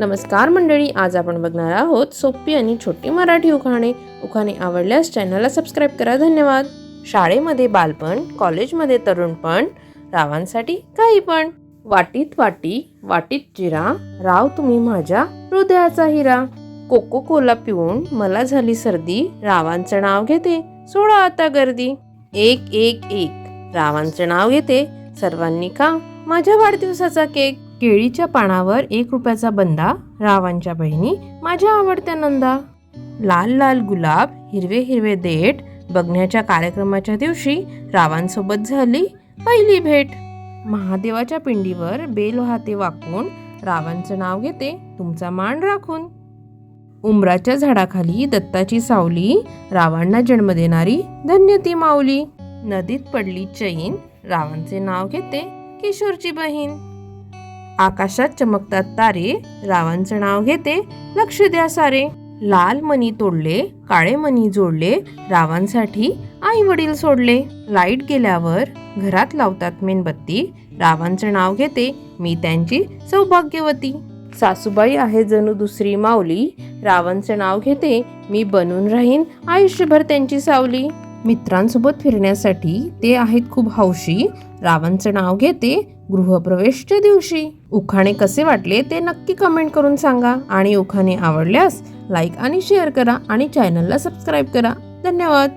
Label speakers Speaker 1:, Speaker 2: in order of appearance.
Speaker 1: नमस्कार मंडळी आज आपण बघणार आहोत सोपी आणि छोटी मराठी उखाणे. उखाणे आवडल्यास चॅनलला सबस्क्राईब करा. धन्यवाद. शाळेमध्ये बालपण कॉलेजमध्ये तरुणपण रावांसाठी काही पण. वाटीत वाटी वाटीत जिरा राव तुम्ही माझ्या हृदयाचा हिरा. कोको कोला पिऊन मला झाली सर्दी रावांचं नाव घेते सोडा आता गर्दी. एक एक एक रावांचं नाव घेते सर्वांनी खा माझ्या वाढदिवसाचा केक. केळीच्या पानावर एक रुपयाचा बंदा रावांच्या बहिणी माझ्या आवडत्या नंदा. लाल लाल गुलाब हिरवे हिरवे देठ बघण्याच्या कार्यक्रमाच्या दिवशी रावांसोबत झाली पहिली भेट. महादेवाच्या पिंडीवर बेल वाहते वाकून रावांचं नाव घेते तुमचा मान राखून. उमराच्या झाडाखाली दत्ताची सावली रावांना जन्म देणारी धन्य ती माऊली. नदीत पडली चैन रावांचे नाव घेते किशोरची बहीण. आकाशात चमकतात तारे रावांचं नाव घेते लक्ष द्या सारे. लाल मणी तोडले काळे मणी जोडले रावांसाठी आई वडील सोडले. लाइट गेल्यावर घरात लावतात मेणबत्ती रावांचं नाव घेते मी त्यांची सौभाग्यवती. सासूबाई आहे जणू दुसरी माऊली रावांचं नाव घेते मी बनून राहीन आयुष्यभर त्यांची सावली. मित्रांसोबत फिरण्यासाठी ते आहेत खूप हौशी. रावांचं नाव घेते गृहप्रवेशच्या दिवशी. उखाणे कसे वाटले ते नक्की कमेंट करून सांगा आणि उखाणे आवडल्यास लाईक आणि शेअर करा आणि चॅनलला सबस्क्राईब करा. धन्यवाद.